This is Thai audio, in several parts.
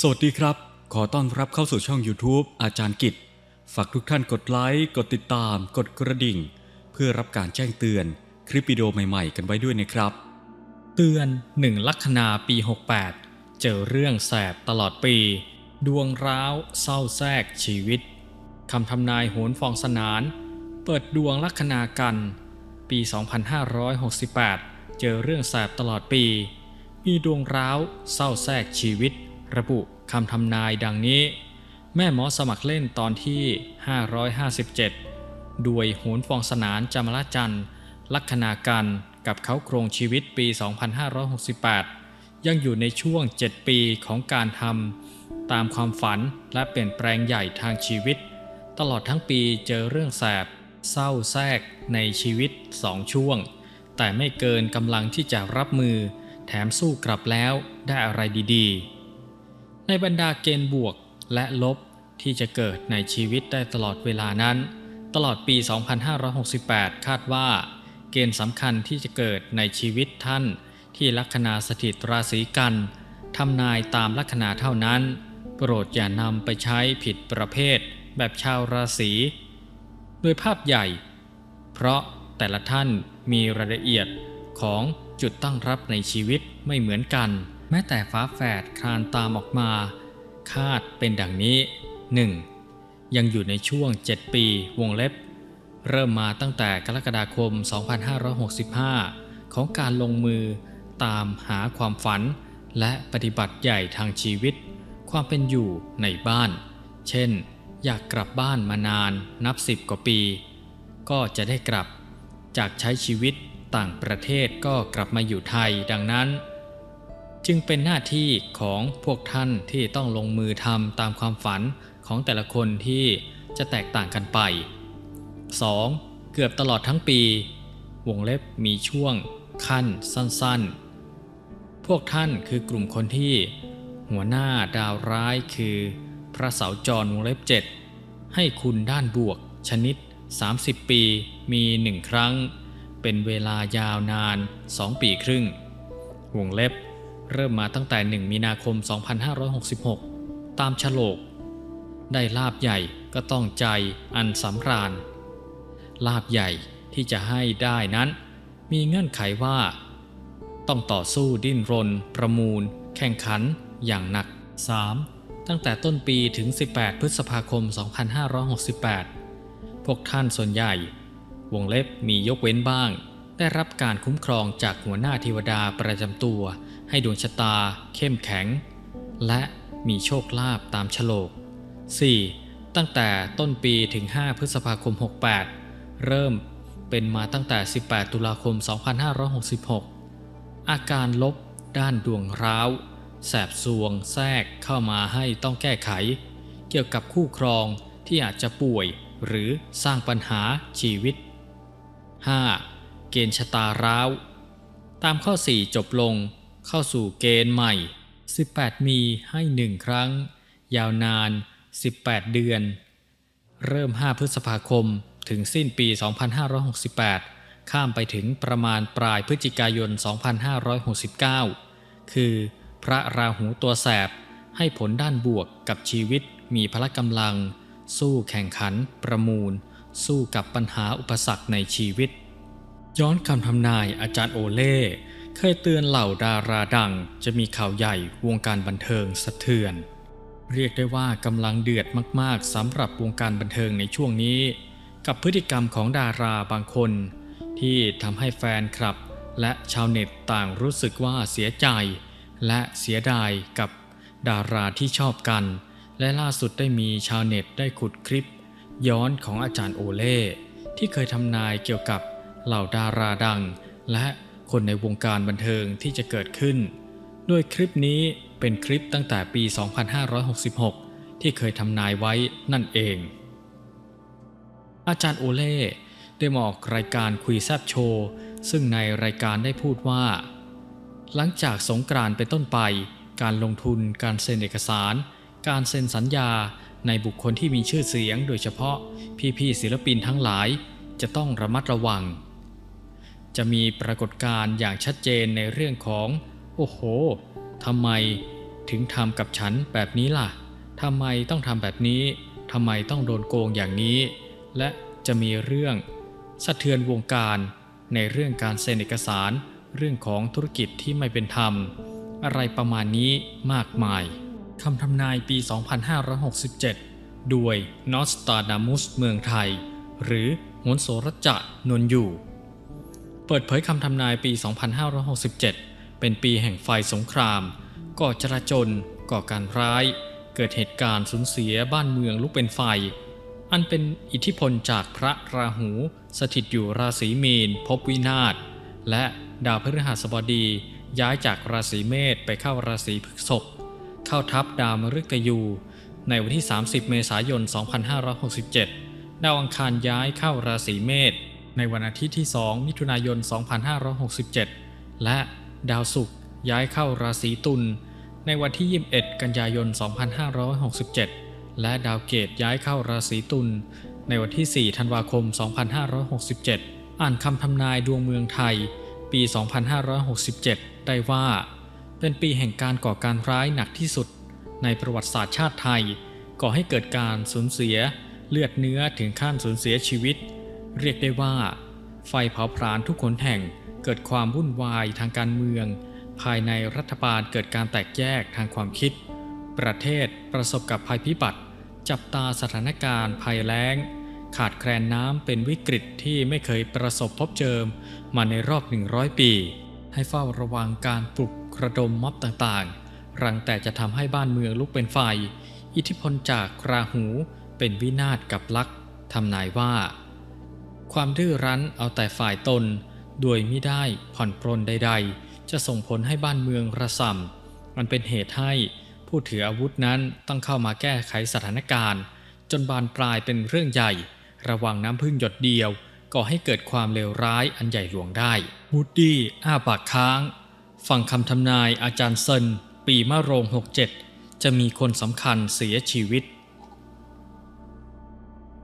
สวัสดีครับ ขอต้อนรับเข้าสู่ช่อง YouTube อาจารย์กิจ ฝากทุกท่านกดไลค์ กดติดตาม กดกระดิ่ง เพื่อรับการแจ้งเตือนคลิปวิดีโอใหม่ๆ กันไว้ด้วยนะครับ เตือนหนึ่งลัคนาปี 68 เจอเรื่องแสบตลอดปี ดวงร้าวเศร้าแทรกชีวิตคำทำนายโหนฟองสนาน เปิดดวงลัคนากัน ปี 2568 เจอเรื่องแสบตลอดปี มีดวงร้าวเศร้าแทรกชีวิต ระบุคำทำนายดังนี้ แม่หมอสมัครเล่นตอนที่ 557 ด้วยโหนฟองสนานจามละจันทร์ ลัคนากันกับเขาโครงชีวิตปี 2568 ยังอยู่ในช่วง 7 ปีของการทำตามความฝันและเปลี่ยนแปลงใหญ่ทางชีวิต ตลอดทั้งปีเจอเรื่องแสบ เศร้าแทรกในชีวิต2ช่วง แต่ไม่เกินกำลังที่จะรับมือ แถมสู้กลับแล้วได้อะไรดี ๆ ในบรรดาเกณฑ์บวกและลบที่จะเกิดในชีวิตได้ตลอดเวลานั้น ตลอดปี 2568 คาดว่า เกณฑ์สำคัญที่จะเกิดในชีวิตท่านที่ลัคนาสถิตราศีกันทำนายตามลัคนาเท่านั้น โปรดอย่านำไปใช้ผิดประเภทแบบชาวราศีโดยภาพใหญ่ เพราะแต่ละท่านมีรายละเอียดของจุดตั้งรับในชีวิตไม่เหมือนกัน แม้แต่ฟ้าแฝดคลานตามออกมา คาดเป็นดังนี้ 1. ยังอยู่ในช่วง 7 ปีวงเล็บ เริ่มมาตั้งแต่กรกฎาคม 2565 ของการลงมือตามหาความฝัน และปฏิบัติใหญ่ทางชีวิต ความเป็นอยู่ในบ้าน เช่น อยากกลับบ้านมานานนับสิบกว่าปี ก็จะได้กลับ จากใช้ชีวิตต่างประเทศก็กลับมาอยู่ไทยดังนั้น จึงเป็นหน้าที่ของพวกท่านที่ต้องลงมือทำตามความฝันของแต่ละคนที่จะแตกต่างกันไป 2. เกือบตลอดทั้งปี วงเล็บมีช่วง ขั้นสั้นๆ พวกท่านคือกลุ่มคนที่ หัวหน้าดาวร้ายคือ พระเสาจรวงเล็บ 7 ให้คุณด้านบวก ชนิด 30 ปีมีหนึ่งครั้ง เป็นเวลายาวนาน 2 ปีครึ่ง วงเล็บ เริ่มมาตั้งแต่ 1 มีนาคม 2566 ตามฉลก ได้ลาบใหญ่ก็ต้องใจอันสำราญ ลาบใหญ่ที่จะให้ได้นั้น มีเงื่อนไขว่า ต้องต่อสู้ดิ้นรน ประมูล แข่งขันอย่างหนัก 3. ตั้งแต่ต้นปีถึง 18 พฤษภาคม 2568 พวกท่านส่วนใหญ่ วงเล็บมียกเว้นบ้าง ได้รับการคุ้มครองจากหัวหน้าเทวดาประจำตัว ให้ดวงชะตา เข้มแข็ง และมีโชคลาภตามฉลก 4. ตั้งแต่ต้นปีถึง 5 พฤษภาคม 68 เริ่มเป็นมาตั้งแต่ 18 ตุลาคม 2566 อาการลบด้านดวงร้าว แสบซวง แทรกเข้ามาให้ต้องแก้ไข เกี่ยวกับคู่ครองที่อาจจะป่วย หรือสร้างปัญหาชีวิต 5. เกณฑ์ชะตาร้าว ตามข้อ 4 จบลง เข้าสู่เกณฑ์ใหม่ 18 มีให้หนึ่งครั้ง ยาวนาน 18 เดือน เริ่ม 5 พฤษภาคม ถึงสิ้นปี 2568 ข้ามไปถึงประมาณปลายพฤศจิกายน 2569 คือพระราหูตัวแสบให้ผลด้านบวกกับชีวิตมีพละกำลัง สู้แข่งขัน ประมูล สู้กับปัญหาอุปสรรคในชีวิต ย้อนคำทำนายอาจารย์โอเล่ เคยเตือนเหล่าดาราดังจะมีข่าวใหญ่วงการบันเทิงสะเทือน เรียกได้ว่ากำลังเดือดมากๆสำหรับวงการบันเทิงในช่วงนี้ กับพฤติกรรมของดาราบางคน ที่ทำให้แฟนคลับ และชาวเน็ตต่างรู้สึกว่าเสียใจ และเสียดายกับดาราที่ชอบกัน และล่าสุดได้มีชาวเน็ตได้ขุดคลิป ย้อนของอาจารย์โอเล่ที่เคยทำนายเกี่ยวกับเหล่าดาราดัง และ คนในวงการบันเทิงที่จะเกิดขึ้นโดยคลิปนี้เป็นคลิปตั้งแต่ปี 2566 ที่เคยทำนายไว้นั่นเอง อาจารย์โอเล่ได้มาออกรายการคุยแซบโชว์ ซึ่งในรายการได้พูดว่า หลังจากสงกรานต์เป็นต้นไป การลงทุน การเซ็นเอกสาร การเซ็นสัญญาในบุคคลที่มีชื่อเสียงโดยเฉพาะพี่ๆศิลปินทั้งหลายจะต้องระมัดระวัง จะมีปรากฏการณ์อย่างชัดเจนในเรื่องของ โอ้โหทำไมถึงทำกับฉันแบบนี้ล่ะทำไมต้องทำแบบนี้ทำไมต้องโดนโกงอย่างนี้ และจะมีเรื่องสะเทือนวงการในเรื่องการเซ็นเอกสาร เรื่องของธุรกิจที่ไม่เป็นธรรม อะไรประมาณนี้มากมายคำทำนายปี 2567ด้วยนอสตาดามุสเมืองไทย หรือหนโสรจะนวลอยู่ เปิดเผยคำทำนายปี 2567 เป็นปีแห่งไฟสงคราม ก่อจราจน ก่อการร้าย เกิดเหตุการณ์สูญเสียบ้านเมืองลุกเป็นไฟ อันเป็นอิทธิพลจากพระราหู สถิตอยู่ราศีมีน พบวินาศ และดาวพฤหัสบดีย้ายจากราศีเมษไปเข้าราศีพฤษภเข้าทับดาวมฤกยู ในวันที่ 30 เมษายน 2567 ดาวอังคารย้ายเข้าราศีเมษ ในวันอาทิตย์ที่ 2 มิถุนายน 2567 และดาวศุกร์ย้ายเข้าราศีตุลในวันที่ 21 กันยายน 2567 และดาวเกตย้ายเข้าราศีตุลในวันที่ 4 ธันวาคม 2567 อ่านคำทำนายดวงเมืองไทย ปี 2567 ได้ว่า เป็นปีแห่งการก่อการร้ายหนักที่สุด ในประวัติศาสตร์ชาติไทย ก่อให้เกิดการสูญเสีย เลือดเนื้อถึงขั้นสูญเสียชีวิต เรียกได้ว่า ไฟเผาผลาญทุกขนแห่งเกิดความวุ่นวายทางการเมือง ภายในรัฐบาลเกิดการแตกแยกทางความคิด ประเทศประสบกับภัยพิบัติ จับตาสถานการณ์ภัยแล้ง ขาดแคลนน้ำเป็นวิกฤตที่ไม่เคยประสบพบเจอมาในรอบ 100 ปี ให้เฝ้าระวังการปลุกกระดมม็อบต่างๆ รังแต่จะทำให้บ้านเมืองลุกเป็นไฟ อิทธิพลจากราหูเป็นวินาศกับลักษ์ทำนายว่า ความดื้อรั้นเอาแต่ฝ่ายตน โดยไม่ได้ผ่อนปรนใด ๆ จะส่งผลให้บ้านเมืองระส่ำมันเป็นเหตุให้ผู้ถืออาวุธนั้นต้องเข้ามาแก้ไขสถานการณ์ จนบานปลายเป็นเรื่องใหญ่ ระวังน้ำพึ่งหยดเดียวก่อให้เกิดความเลวร้ายอันใหญ่หลวงได้วูดดี้อ้าปากค้าง ฟังคำทำนายอาจารย์เซนปีมะโรง 67 จะมีคนสำคัญเสียชีวิต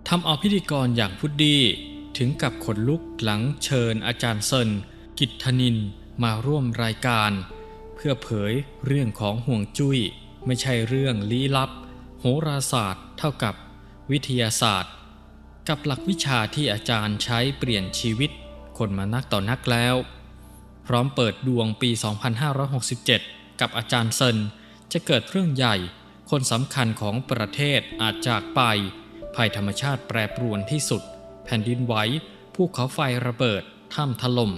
ทำเอาพิธีกรอย่างพุดดี้ ถึงกับขนลุกหลังเชิญอาจารย์เซินกิตธนินมาร่วมรายการ เพื่อเผยเรื่องของห่วงจุย้ย ไม่ใช่เรื่องลี้ลับ โหราศาสตร์เท่ากับวิทยาศาสตร์ กับหลักวิชาที่อาจารย์ใช้เปลี่ยนชีวิต คนมานักต่อนักแล้ว พร้อมเปิดดวงปี 2567 กับอาจารย์เซินจะเกิดเรื่องใหญ่ คนสำคัญของประเทศอาจจากไปภัยธรรมชาติแปรปรวนที่สุด แผ่นดินไหวภูเขาไฟระเบิดถ้ำถล่ม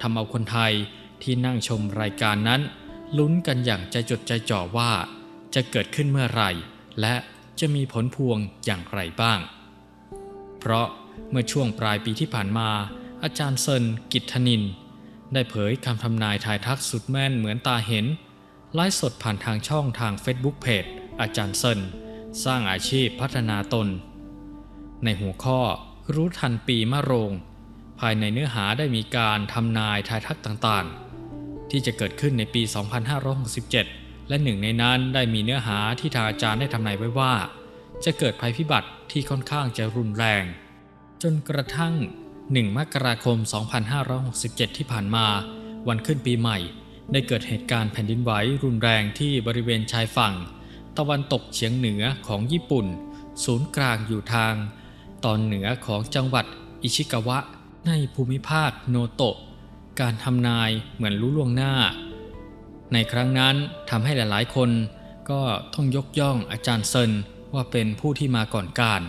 ทำเอาคนไทยที่นั่งชมรายการนั้น ลุ้นกันอย่างใจจดใจจ่อว่า จะเกิดขึ้นเมื่อไหร่ และจะมีผลพวงอย่างไรบ้าง เพราะเมื่อช่วงปลายปีที่ผ่านมา อาจารย์เซินกิตธนิน ได้เผยคำทำนายทายทักสุดแม่นเหมือนตาเห็นไลฟ์สดผ่านทางช่องทาง Facebook เพจอาจารย์เซินสร้างอาชีพพัฒนาตน ในหัวข้อ รู้ทันปีมะโรง ภายในเนื้อหาได้มีการทำนายทายทักต่างๆ ที่จะเกิดขึ้นในปี 2567 และหนึ่งในนั้นได้มีเนื้อหาที่ทางอาจารย์ได้ทำนายไว้ว่า จะเกิดภัยพิบัติที่ค่อนข้างจะรุนแรง จนกระทั่ง 1 มกราคม 2567 ที่ผ่านมา วันขึ้นปีใหม่ ได้เกิดเหตุการณ์แผ่นดินไหวรุนแรงที่บริเวณชายฝั่ง ตะวันตกเฉียงเหนือของญี่ปุ่น ศูนย์กลางอยู่ทาง ตอนเหนือของจังหวัดอิชิกาวะ ในภูมิภาคโนโตะ การทำนายเหมือนรู้ล่วงหน้า ในครั้งนั้นทำให้หลายๆ คนก็ต้องยกย่องอาจารย์เซินว่าเป็นผู้ที่มาก่อนการ